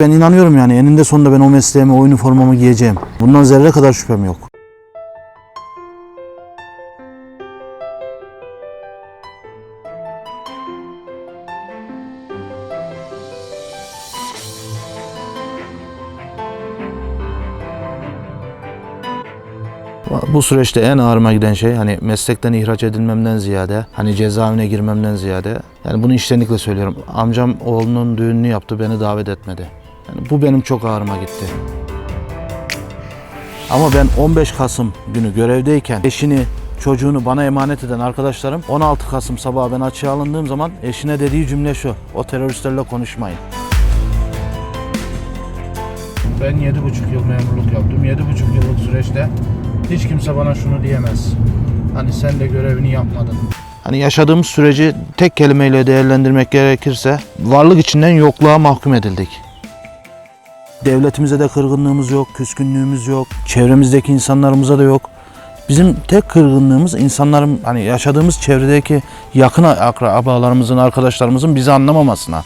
Ben inanıyorum yani eninde sonunda ben o mesleğimi, o üniformamı giyeceğim. Bundan zerre kadar şüphem yok. Bu süreçte en ağrıma giden şey hani meslekten ihraç edilmemden ziyade hani cezaevine girmemden ziyade yani bunu içtenlikle söylüyorum. Amcam oğlunun düğününü yaptı beni davet etmedi. Yani bu benim çok ağrıma gitti. Ama ben 15 Kasım günü görevdeyken eşini çocuğunu bana emanet eden arkadaşlarım 16 Kasım sabahı ben açığa alındığım zaman eşine dediği cümle şu. O teröristlerle konuşmayın. Ben 7,5 yıl memurluk yaptım. 7,5 yıllık süreçte hiç kimse bana şunu diyemez. Hani sen de görevini yapmadın. Hani yaşadığımız süreci tek kelimeyle değerlendirmek gerekirse varlık içinden yokluğa mahkum edildik. Devletimize de kırgınlığımız yok, küskünlüğümüz yok, çevremizdeki insanlarımıza da yok. Bizim tek kırgınlığımız insanların hani yaşadığımız çevredeki yakın akrabalarımızın, arkadaşlarımızın bizi anlamamasına.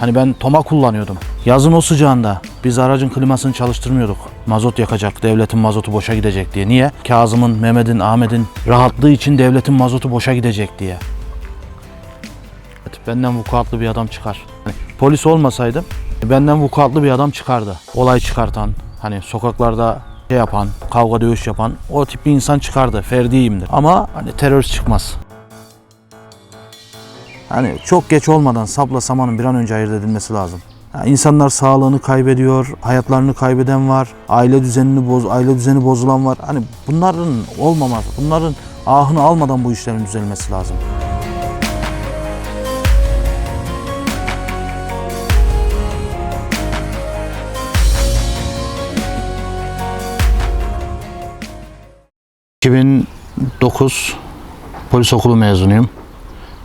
Hani ben toma kullanıyordum. Yazın o sıcağında biz aracın klimasını çalıştırmıyorduk. Mazot yakacak, devletin mazotu boşa gidecek diye. Niye? Kazım'ın, Mehmet'in, Ahmet'in rahatlığı için devletin mazotu boşa gidecek diye. Evet, benden vukuatlı bir adam çıkar. Hani polis olmasaydım benden vukuatlı bir adam çıkardı. Olay çıkartan, hani sokaklarda şey yapan, kavga dövüş yapan o tip bir insan çıkardı. Ferdiyimdir. Ama hani terörist çıkmaz. Hani çok geç olmadan sapla samanın bir an önce ayırt edilmesi lazım. Yani insanlar sağlığını kaybediyor, hayatlarını kaybeden var, aile düzenini boz, aile düzeni bozulan var. Hani bunların olmaması, bunların ahını almadan bu işlerin düzelmesi lazım. ...2009 polis okulu mezunuyum.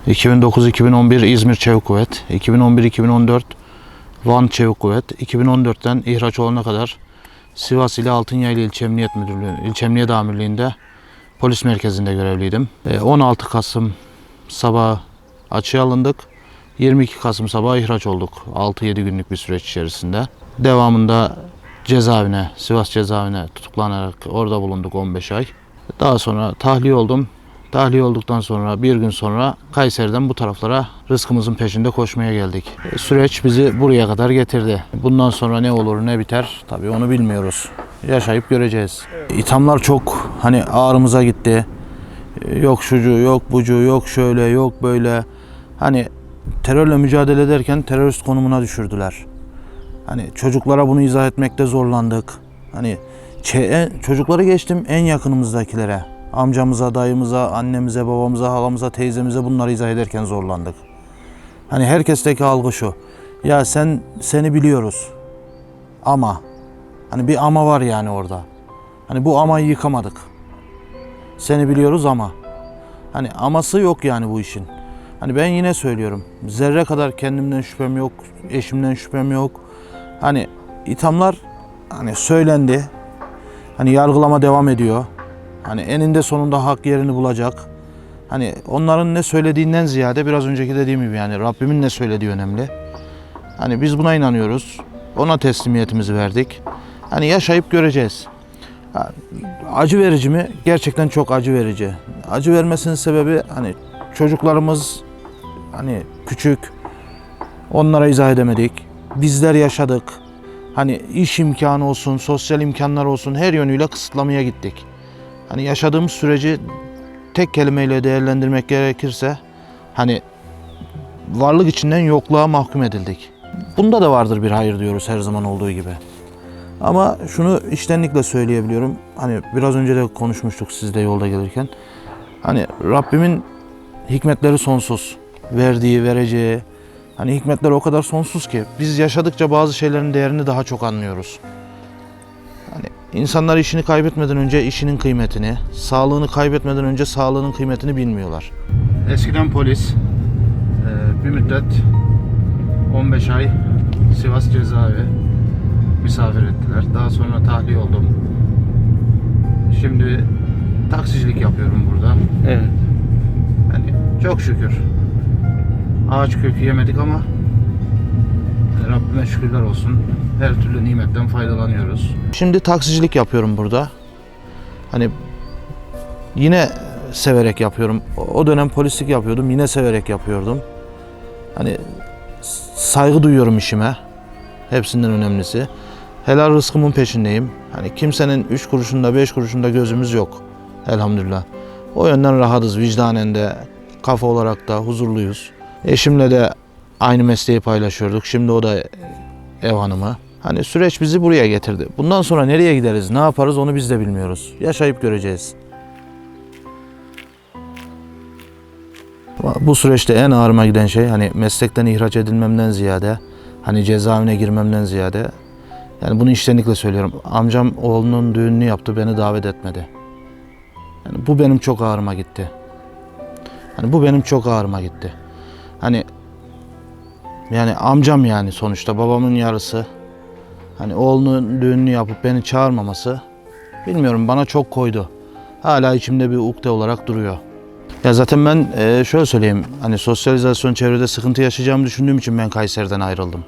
2009-2011 İzmir Çevik Kuvvet, 2011-2014 Van Çevik Kuvvet, 2014'ten ihraç olana kadar Sivas ile Altınyaylı İlçe Emniyet Müdürlüğü, İlçe Emniyet Amirliği'nde polis merkezinde görevliydim. E, 16 Kasım sabah açığa alındık. 22 Kasım sabah ihraç olduk 6-7 günlük bir süreç içerisinde. Devamında cezaevine, Sivas cezaevine tutuklanarak orada bulunduk 15 ay. Daha sonra tahliye oldum. Tahliye olduktan sonra bir gün sonra Kayseri'den bu taraflara rızkımızın peşinde koşmaya geldik. E, Süreç bizi buraya kadar getirdi. Bundan sonra ne olur ne biter tabii onu bilmiyoruz. Yaşayıp göreceğiz. İthamlar çok hani ağrımıza gitti. E, Yok şucu, yok bucu, yok şöyle, yok böyle. Hani terörle mücadele ederken terörist konumuna düşürdüler. Hani çocuklara bunu izah etmekte zorlandık. Hani çocukları geçtim en yakınımızdakilere. Amcamıza, dayımıza, annemize, babamıza, halamıza, teyzemize bunları izah ederken zorlandık. Hani herkesteki algı şu. Ya sen seni biliyoruz. Ama hani bir ama var yani orada. Hani bu amayı yıkamadık. Seni biliyoruz ama hani aması yok yani bu işin. Hani ben yine söylüyorum. Zerre kadar kendimden şüphem yok, eşimden şüphem yok. Hani ithamlar hani söylendi. Hani yargılama devam ediyor. Hani eninde sonunda hak yerini bulacak. Hani onların ne söylediğinden ziyade biraz önceki dediğim gibi yani Rabbimin ne söylediği önemli. Hani biz buna inanıyoruz. Ona teslimiyetimizi verdik. Hani yaşayıp göreceğiz. Acı verici mi? Gerçekten çok acı verici. Acı vermesinin sebebi hani çocuklarımız hani küçük. Onlara izah edemedik. Bizler yaşadık. Hani iş imkanı olsun, sosyal imkanlar olsun her yönüyle kısıtlamaya gittik. Hani yaşadığımız süreci tek kelimeyle değerlendirmek gerekirse hani varlık içinden yokluğa mahkum edildik. Bunda da vardır bir hayır diyoruz her zaman olduğu gibi. Ama şunu içtenlikle söyleyebiliyorum. Hani biraz önce de konuşmuştuk sizle yolda gelirken. Hani Rabbimin hikmetleri sonsuz. Verdiği, vereceği. Hani hikmetler o kadar sonsuz ki biz yaşadıkça bazı şeylerin değerini daha çok anlıyoruz. Hani insanlar işini kaybetmeden önce işinin kıymetini, sağlığını kaybetmeden önce sağlığının kıymetini bilmiyorlar. Eskiden polis e, bir müddet 15 ay Sivas cezaevi misafir ettiler. Daha sonra tahliye oldum. Şimdi taksicilik yapıyorum burada. Evet. Yani çok şükür. Ağaç kökü yemedik ama Rabbime şükürler olsun. Her türlü nimetten faydalanıyoruz. Şimdi taksicilik yapıyorum burada. Hani yine severek yapıyorum. O dönem polislik yapıyordum. Yine severek yapıyordum. Hani saygı duyuyorum işime. Hepsinden önemlisi. Helal rızkımın peşindeyim. Hani kimsenin üç kuruşunda beş kuruşunda gözümüz yok. Elhamdülillah. O yönden rahatız. Vicdanen de kafa olarak da huzurluyuz. Eşimle de aynı mesleği paylaşıyorduk. Şimdi o da ev hanımı. Hani süreç bizi buraya getirdi. Bundan sonra nereye gideriz, ne yaparız onu biz de bilmiyoruz. Yaşayıp göreceğiz. Bu süreçte en ağrıma giden şey hani meslekten ihraç edilmemden ziyade hani cezaevine girmemden ziyade yani bunu içtenlikle söylüyorum. Amcam oğlunun düğününü yaptı beni davet etmedi. Yani bu benim çok ağrıma gitti. Hani bu benim çok ağrıma gitti. Hani yani amcam yani sonuçta babamın yarısı. Hani oğlunun düğününü yapıp beni çağırmaması bilmiyorum bana çok koydu. Hala içimde bir ukde olarak duruyor. Ya zaten ben e, şöyle söyleyeyim. Hani sosyalizasyon çevrede sıkıntı yaşayacağımı düşündüğüm için ben Kayseri'den ayrıldım.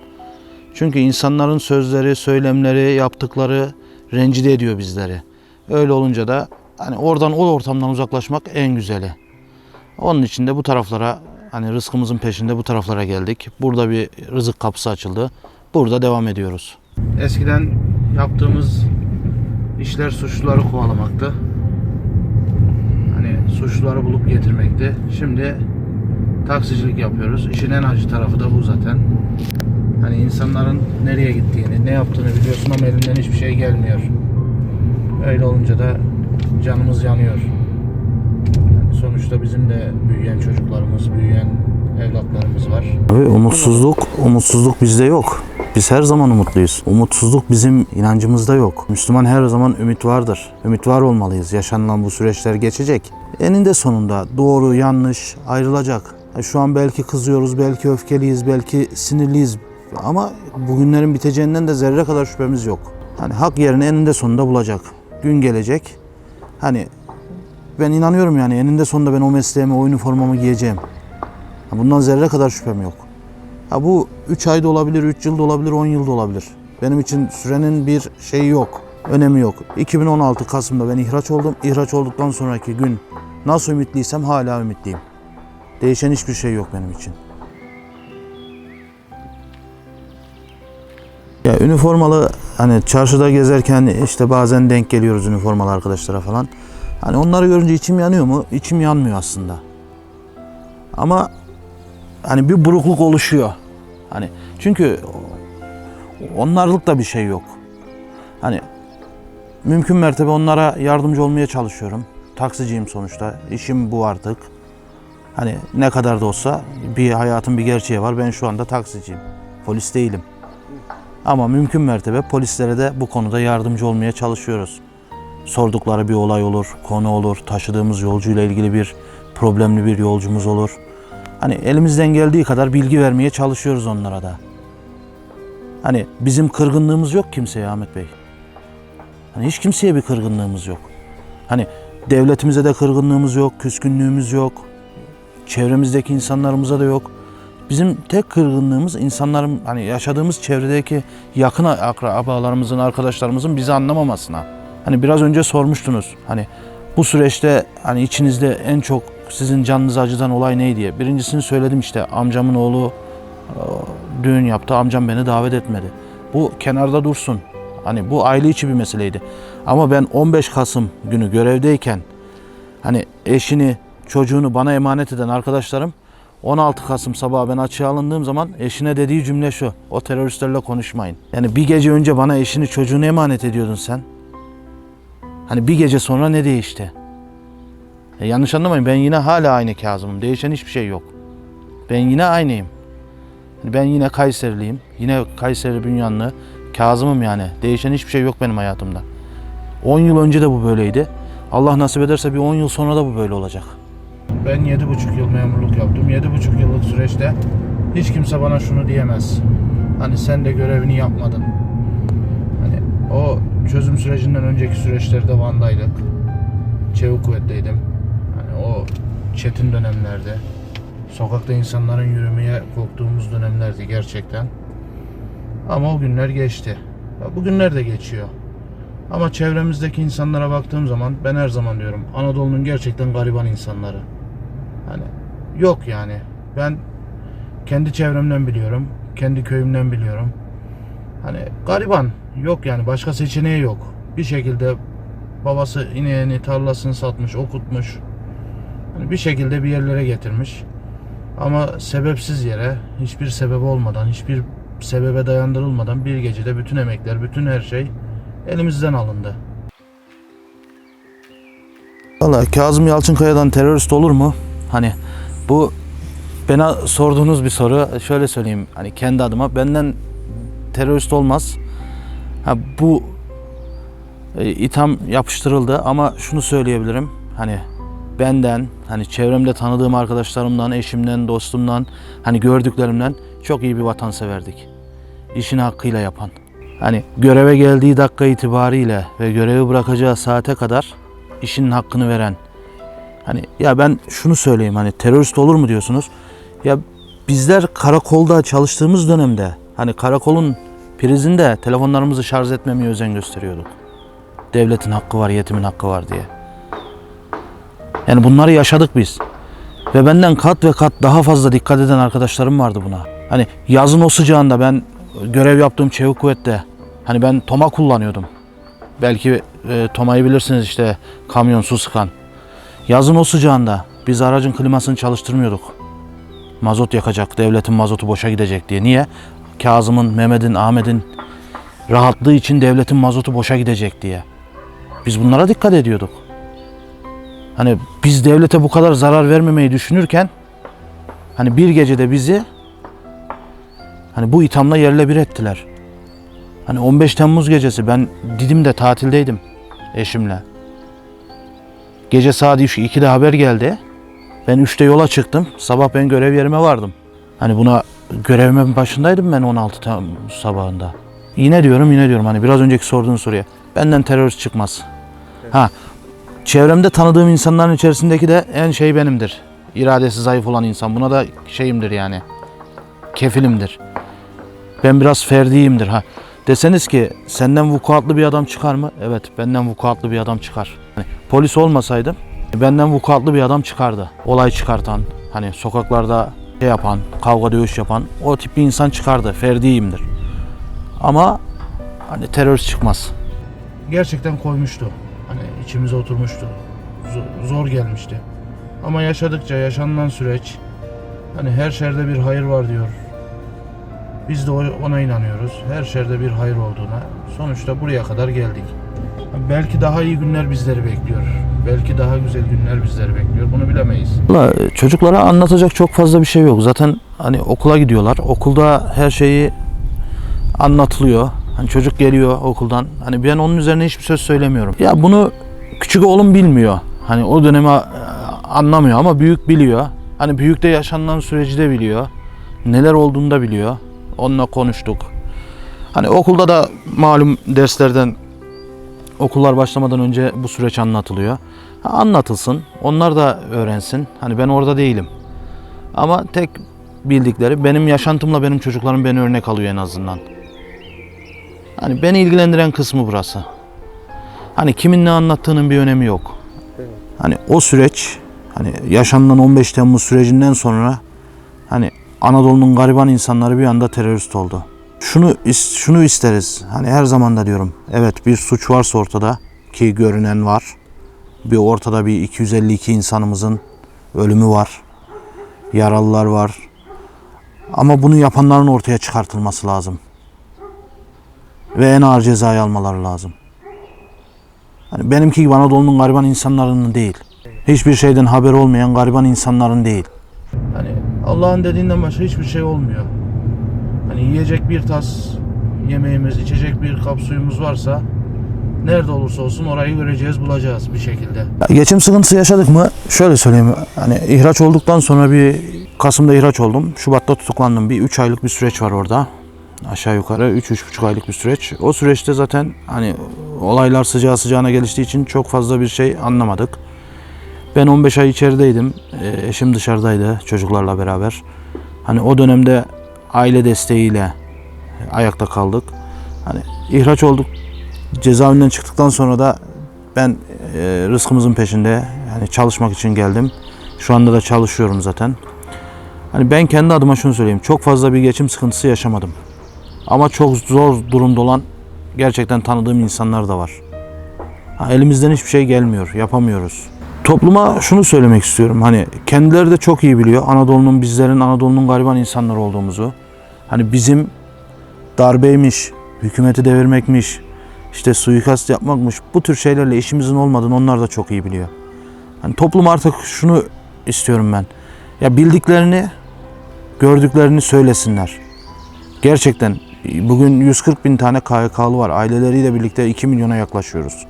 Çünkü insanların sözleri, söylemleri, yaptıkları rencide ediyor bizleri. Öyle olunca da hani oradan o ortamdan uzaklaşmak en güzeli. Onun için de bu taraflara hani rızkımızın peşinde bu taraflara geldik. Burada bir rızık kapısı açıldı. Burada devam ediyoruz. Eskiden yaptığımız işler suçluları kovalamaktı. Hani suçluları bulup getirmekti. Şimdi taksicilik yapıyoruz. İşin en acı tarafı da bu zaten. Hani insanların nereye gittiğini, ne yaptığını biliyorsun ama elinden hiçbir şey gelmiyor. Öyle olunca da canımız yanıyor. Sonuçta bizim de büyüyen çocuklarımız, büyüyen evlatlarımız var. Abi umutsuzluk, umutsuzluk bizde yok. Biz her zaman umutluyuz. Umutsuzluk bizim inancımızda yok. Müslüman her zaman ümit vardır. Ümit var olmalıyız. Yaşanılan bu süreçler geçecek. Eninde sonunda doğru, yanlış ayrılacak. Ha, Şu an belki kızıyoruz, belki öfkeliyiz, belki sinirliyiz. Ama bugünlerin biteceğinden de zerre kadar şüphemiz yok. Hani hak yerini eninde sonunda bulacak. Gün gelecek. Hani ben inanıyorum yani eninde sonunda ben o mesleğimi, o üniformamı giyeceğim. Bundan zerre kadar şüphem yok. Ha bu 3 ayda olabilir, 3 yılda olabilir, 10 yılda olabilir. Benim için sürenin bir şeyi yok, önemi yok. 2016 Kasım'da ben ihraç oldum. İhraç olduktan sonraki gün nasıl ümitliysem hala ümitliyim. Değişen hiçbir şey yok benim için. Ya üniformalı hani çarşıda gezerken işte bazen denk geliyoruz üniformalı arkadaşlara falan. Hani onları görünce içim yanıyor mu? İçim yanmıyor aslında. Ama hani bir burukluk oluşuyor. Hani çünkü onlarlık da bir şey yok. Hani mümkün mertebe onlara yardımcı olmaya çalışıyorum. Taksiciyim sonuçta. İşim bu artık. Hani ne kadar da olsa bir hayatın bir gerçeği var. Ben şu anda taksiciyim. Polis değilim. Ama mümkün mertebe polislere de bu konuda yardımcı olmaya çalışıyoruz. Sordukları bir olay olur, konu olur, taşıdığımız yolcuyla ilgili bir problemli bir yolcumuz olur. Hani elimizden geldiği kadar bilgi vermeye çalışıyoruz onlara da. Hani bizim kırgınlığımız yok kimseye Ahmet Bey. Hani hiç kimseye bir kırgınlığımız yok. Hani devletimize de kırgınlığımız yok, küskünlüğümüz yok. Çevremizdeki insanlarımıza da yok. Bizim tek kırgınlığımız insanların hani yaşadığımız çevredeki yakın akrabalarımızın, arkadaşlarımızın bizi anlamamasına. Hani biraz önce sormuştunuz. Hani bu süreçte hani içinizde en çok sizin canınızı acıdan olay ne diye. Birincisini söyledim işte amcamın oğlu e, düğün yaptı. Amcam beni davet etmedi. Bu kenarda dursun. Hani bu aile içi bir meseleydi. Ama ben 15 Kasım günü görevdeyken hani eşini, çocuğunu bana emanet eden arkadaşlarım 16 Kasım sabahı ben açığa alındığım zaman eşine dediği cümle şu. O teröristlerle konuşmayın. Yani bir gece önce bana eşini çocuğunu emanet ediyordun sen. Hani bir gece sonra ne değişti? E, yanlış anlamayın ben yine hala aynı Kazım'ım. Değişen hiçbir şey yok. Ben yine aynıyım. Yani Ben yine Kayseriliyim. Yine Kayseri Bünyanlı. Kazım'ım yani. Değişen hiçbir şey yok benim hayatımda. 10 yıl önce de bu böyleydi. Allah nasip ederse bir 10 yıl sonra da bu böyle olacak. Ben 7,5 yıl memurluk yaptım. 7,5 yıllık süreçte hiç kimse bana şunu diyemez. Hani sen de görevini yapmadın. Hani o çözüm sürecinden önceki süreçlerde Van'daydık. Çevik kuvvetteydim. Hani o çetin dönemlerde sokakta insanların yürümeye korktuğumuz dönemlerdi gerçekten. Ama o günler geçti. Bugünler de geçiyor. Ama çevremizdeki insanlara baktığım zaman ben her zaman diyorum Anadolu'nun gerçekten gariban insanları. Hani yok yani. Ben kendi çevremden biliyorum. Kendi köyümden biliyorum. Hani gariban yok yani başka seçeneği yok. Bir şekilde babası ineğini tarlasını satmış, okutmuş. Hani bir şekilde bir yerlere getirmiş. Ama sebepsiz yere, hiçbir sebep olmadan, hiçbir sebebe dayandırılmadan bir gecede bütün emekler, bütün her şey elimizden alındı. Valla Kazım Yalçınkaya'dan terörist olur mu? Hani bu bana sorduğunuz bir soru. Şöyle söyleyeyim hani kendi adıma benden terörist olmaz. Ha, bu e, itham yapıştırıldı ama şunu söyleyebilirim. Hani benden, hani çevremde tanıdığım arkadaşlarımdan, eşimden, dostumdan, hani gördüklerimden çok iyi bir vatanseverdik. İşini hakkıyla yapan. Hani göreve geldiği dakika itibariyle ve görevi bırakacağı saate kadar işinin hakkını veren. Hani ya ben şunu söyleyeyim hani terörist olur mu diyorsunuz? Ya bizler karakolda çalıştığımız dönemde hani karakolun prizinde telefonlarımızı şarj etmemeye özen gösteriyorduk. Devletin hakkı var, yetimin hakkı var diye. Yani bunları yaşadık biz. Ve benden kat ve kat daha fazla dikkat eden arkadaşlarım vardı buna. Hani yazın o sıcağında ben görev yaptığım çevik kuvvette hani ben toma kullanıyordum. Belki e, Toma'yı bilirsiniz işte kamyon su sıkan. Yazın o sıcağında biz aracın klimasını çalıştırmıyorduk. Mazot yakacak, devletin mazotu boşa gidecek diye. Niye? Kazım'ın, Mehmet'in, Ahmet'in rahatlığı için devletin mazotu boşa gidecek diye. Biz bunlara dikkat ediyorduk. Hani biz devlete bu kadar zarar vermemeyi düşünürken hani bir gecede bizi hani bu ithamla yerle bir ettiler. Hani 15 Temmuz gecesi ben Didim'de tatildeydim eşimle. Gece saat 2'de haber geldi. Ben 3'te yola çıktım. Sabah ben görev yerime vardım. Hani buna görevimin başındaydım ben 16 Temmuz sabahında. Yine diyorum yine diyorum hani biraz önceki sorduğun soruya. Benden terörist çıkmaz. Ha çevremde tanıdığım insanların içerisindeki de en şey benimdir. İradesi zayıf olan insan. Buna da şeyimdir yani. Kefilimdir. Ben biraz ferdiyimdir ha. Deseniz ki senden vukuatlı bir adam çıkar mı? Evet benden vukuatlı bir adam çıkar. Hani polis olmasaydım benden vukuatlı bir adam çıkardı. Olay çıkartan, hani sokaklarda şey yapan, kavga dövüş yapan o tip bir insan çıkardı. Ferdiyimdir. Ama hani terörist çıkmaz. Gerçekten koymuştu. Hani içimize oturmuştu. Zor, gelmişti. Ama yaşadıkça yaşanılan süreç hani her şerde bir hayır var diyor. Biz de ona inanıyoruz. Her şerde bir hayır olduğuna. Sonuçta buraya kadar geldik. Belki daha iyi günler bizleri bekliyor. Belki daha güzel günler bizleri bekliyor. Bunu bilemeyiz. Valla çocuklara anlatacak çok fazla bir şey yok. Zaten hani okula gidiyorlar. Okulda her şeyi anlatılıyor. Hani çocuk geliyor okuldan. Hani ben onun üzerine hiçbir söz söylemiyorum. Ya bunu küçük oğlum bilmiyor. Hani o dönemi e, anlamıyor ama büyük biliyor. Hani büyük de yaşanılan süreci de biliyor. Neler olduğunu da biliyor. Onunla konuştuk. Hani okulda da malum derslerden okullar başlamadan önce bu süreç anlatılıyor. Ha, Anlatılsın. Onlar da öğrensin. Hani ben orada değilim. Ama tek bildikleri benim yaşantımla benim çocuklarım beni örnek alıyor en azından. Hani beni ilgilendiren kısmı burası. Hani kimin ne anlattığının bir önemi yok. Hani o süreç hani yaşanılan 15 Temmuz sürecinden sonra hani Anadolu'nun gariban insanları bir anda terörist oldu. Şunu şunu isteriz. Hani her zaman da diyorum. Evet bir suç varsa ortada ki görünen var. Bir ortada bir 252 insanımızın ölümü var. Yaralılar var. Ama bunu yapanların ortaya çıkartılması lazım. Ve en ağır cezayı almaları lazım. Hani benimki gibi Anadolu'nun gariban insanlarının değil. Hiçbir şeyden haber olmayan gariban insanların değil. Hani Allah'ın dediğinden başka hiçbir şey olmuyor. Hani yiyecek bir tas yemeğimiz, içecek bir kap suyumuz varsa nerede olursa olsun orayı göreceğiz, bulacağız bir şekilde. Geçim sıkıntısı yaşadık mı? Şöyle söyleyeyim. Hani ihraç olduktan sonra bir Kasım'da ihraç oldum. Şubat'ta tutuklandım. Bir 3 aylık bir süreç var orada. Aşağı yukarı 3-3,5 aylık bir süreç. O süreçte zaten hani olaylar sıcağı sıcağına geliştiği için çok fazla bir şey anlamadık. Ben 15 ay içerideydim. Eşim dışarıdaydı çocuklarla beraber. Hani o dönemde aile desteğiyle ayakta kaldık. Hani ihraç olduk. Cezaevinden çıktıktan sonra da ben e, rızkımızın peşinde yani çalışmak için geldim. Şu anda da çalışıyorum zaten. Hani ben kendi adıma şunu söyleyeyim. Çok fazla bir geçim sıkıntısı yaşamadım. Ama çok zor durumda olan gerçekten tanıdığım insanlar da var. Ha, elimizden hiçbir şey gelmiyor, yapamıyoruz. Topluma şunu söylemek istiyorum. Hani kendileri de çok iyi biliyor Anadolu'nun bizlerin Anadolu'nun gariban insanlar olduğumuzu. Hani bizim darbeymiş, hükümeti devirmekmiş, işte suikast yapmakmış bu tür şeylerle işimizin olmadığını onlar da çok iyi biliyor. Hani toplum artık şunu istiyorum ben. Ya bildiklerini, gördüklerini söylesinler. Gerçekten bugün 140 bin tane KYK'lı var. Aileleriyle birlikte 2 milyona yaklaşıyoruz.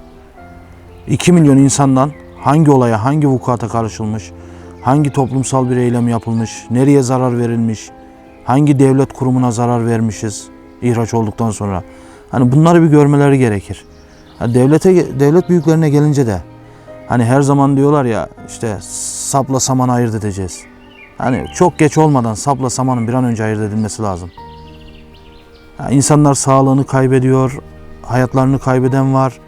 2 milyon insandan hangi olaya, hangi vukuata karışılmış, hangi toplumsal bir eylem yapılmış, nereye zarar verilmiş, hangi devlet kurumuna zarar vermişiz ihraç olduktan sonra. Hani bunları bir görmeleri gerekir. Ha, devlete devlet büyüklerine gelince de hani her zaman diyorlar ya işte sapla saman ayırt edeceğiz. Hani çok geç olmadan sapla samanın bir an önce ayırt edilmesi lazım. Ha, insanlar sağlığını kaybediyor, hayatlarını kaybeden var,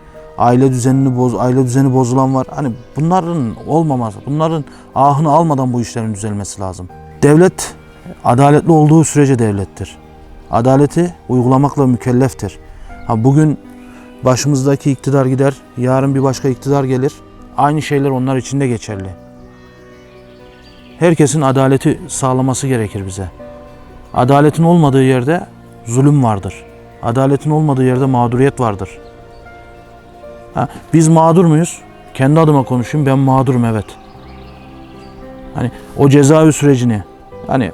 aile düzenini boz, aile düzeni bozulan var. Hani bunların olmaması, bunların ahını almadan bu işlerin düzelmesi lazım. Devlet adaletli olduğu sürece devlettir. Adaleti uygulamakla mükelleftir. Ha bugün başımızdaki iktidar gider, yarın bir başka iktidar gelir. Aynı şeyler onlar için de geçerli. Herkesin adaleti sağlaması gerekir bize. Adaletin olmadığı yerde zulüm vardır. Adaletin olmadığı yerde mağduriyet vardır. Ha, biz mağdur muyuz? Kendi adıma konuşayım ben mağdurum evet. Hani o cezaevi sürecini hani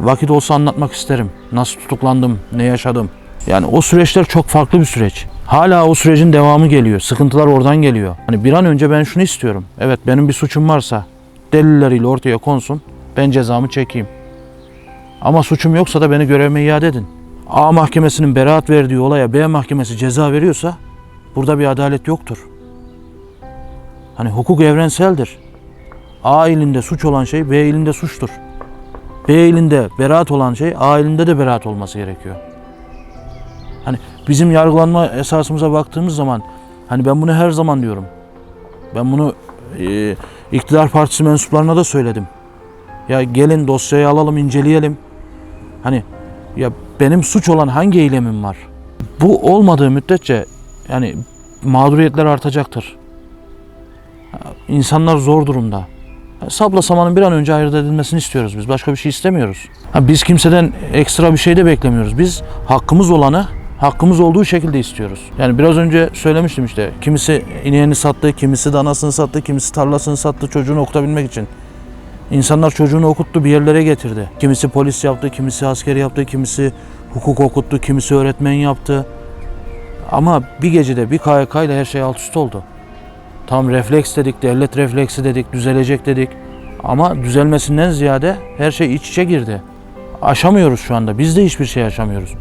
vakit olsa anlatmak isterim. Nasıl tutuklandım, ne yaşadım. Yani o süreçler çok farklı bir süreç. Hala o sürecin devamı geliyor. Sıkıntılar oradan geliyor. Hani bir an önce ben şunu istiyorum. Evet benim bir suçum varsa delilleriyle ortaya konsun. Ben cezamı çekeyim. Ama suçum yoksa da beni görevime iade edin. A mahkemesinin beraat verdiği olaya B mahkemesi ceza veriyorsa burada bir adalet yoktur. Hani hukuk evrenseldir. A ilinde suç olan şey B ilinde suçtur. B ilinde beraat olan şey A ilinde de beraat olması gerekiyor. Hani bizim yargılanma esasımıza baktığımız zaman hani ben bunu her zaman diyorum. Ben bunu e, iktidar partisi mensuplarına da söyledim. Ya gelin dosyayı alalım inceleyelim. Hani ya benim suç olan hangi eylemim var? Bu olmadığı müddetçe yani mağduriyetler artacaktır. İnsanlar zor durumda. Sapla samanın bir an önce ayırt edilmesini istiyoruz biz. Başka bir şey istemiyoruz. Biz kimseden ekstra bir şey de beklemiyoruz. Biz hakkımız olanı hakkımız olduğu şekilde istiyoruz. Yani biraz önce söylemiştim işte. Kimisi ineğini sattı, kimisi danasını sattı, kimisi tarlasını sattı çocuğunu okutabilmek için. İnsanlar çocuğunu okuttu, bir yerlere getirdi. Kimisi polis yaptı, kimisi asker yaptı, kimisi hukuk okuttu, kimisi öğretmen yaptı. Ama bir gecede bir KYK ile her şey alt üst oldu. Tam refleks dedik, devlet refleksi dedik, düzelecek dedik. Ama düzelmesinden ziyade her şey iç içe girdi. Aşamıyoruz şu anda. Biz de hiçbir şey aşamıyoruz.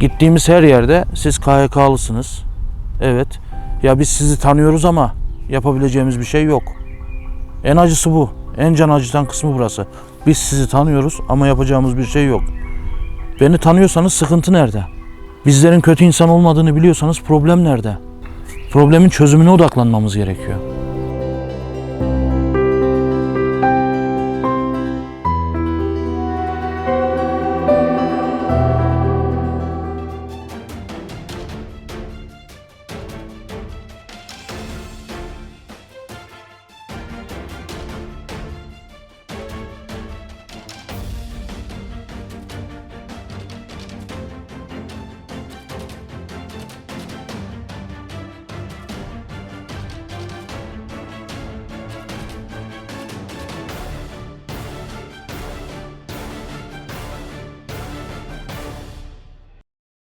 Gittiğimiz her yerde siz KYK'lısınız. Evet. Ya biz sizi tanıyoruz ama yapabileceğimiz bir şey yok. En acısı bu. En can acıtan kısmı burası. Biz sizi tanıyoruz ama yapacağımız bir şey yok. Beni tanıyorsanız sıkıntı nerede? Bizlerin kötü insan olmadığını biliyorsanız problem nerede? Problemin çözümüne odaklanmamız gerekiyor.